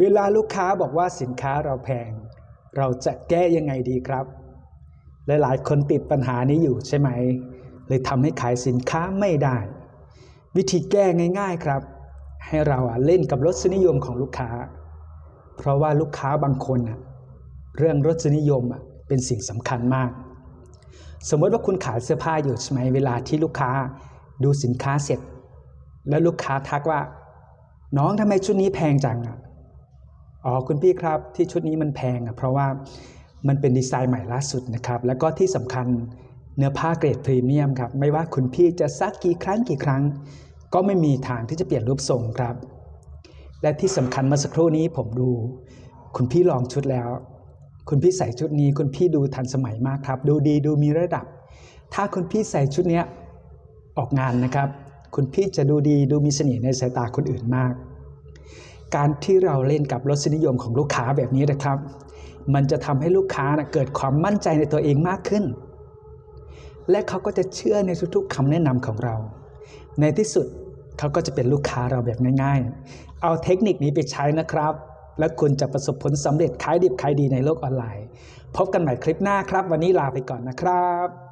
เวลาลูกค้าบอกว่าสินค้าเราแพง เราจะแก้ยังไงดีครับ หลายๆ คนติดปัญหานี้อยู่ใช่ไหม เลยทำให้ขายสินค้าไม่ได้ วิธีแก้ง่าย ๆครับ ให้เราเล่นกับรสนิยมของลูกค้า เพราะว่าลูกค้าบางคนเรื่องรสนิยมเป็นสิ่งสำคัญมาก สมมติว่าคุณขายเสื้อผ้าอยู่ใช่ไหมเวลาที่ลูกค้าดูสินค้าเสร็จ แล้วลูกค้าทักว่า น้องทำไมชุดนี้แพงจังอะ อ๋อคุณพี่ครับที่ชุดนี้มันแพงอะเพราะว่ามันเป็นดีไซน์ใหม่ล่าสุดนะครับ แล้วก็ที่สำคัญเนื้อผ้าเกรดพรีเมียมครับ ไม่ว่าคุณพี่จะซักกี่ครั้งกี่ครั้ง ก็ไม่มีทางที่จะเปลี่ยนรูปทรงครับ และที่สำคัญเมื่อสักครู่นี้ผมดู คุณพี่ลองชุดแล้ว คุณพี่ใส่ชุดนี้คุณพี่ดูทันสมัยมากครับ ดูดีดูมีระดับ ถ้าคุณพี่ใส่ชุดนี้ออกงานนะครับ คุณพี่จะดูดีดูมีเสน่ห์ในสายตาคนอื่นมาก การที่เราเล่นกับรสนิยมของลูกค้าแบบนี้นะครับ มันจะทำให้ลูกค้านะเกิดความมั่นใจในตัวเองมากขึ้น และเขาก็จะเชื่อในทุกๆคำแนะนำของเรา ในที่สุดเขาก็จะเป็นลูกค้าเราแบบง่ายๆ เอาเทคนิคนี้ไปใช้นะครับ แล้วคุณจะประสบผลสำเร็จขายดิบขายดีในโลกออนไลน์ พบกันใหม่คลิปหน้าครับ วันนี้ลาไปก่อนนะครับ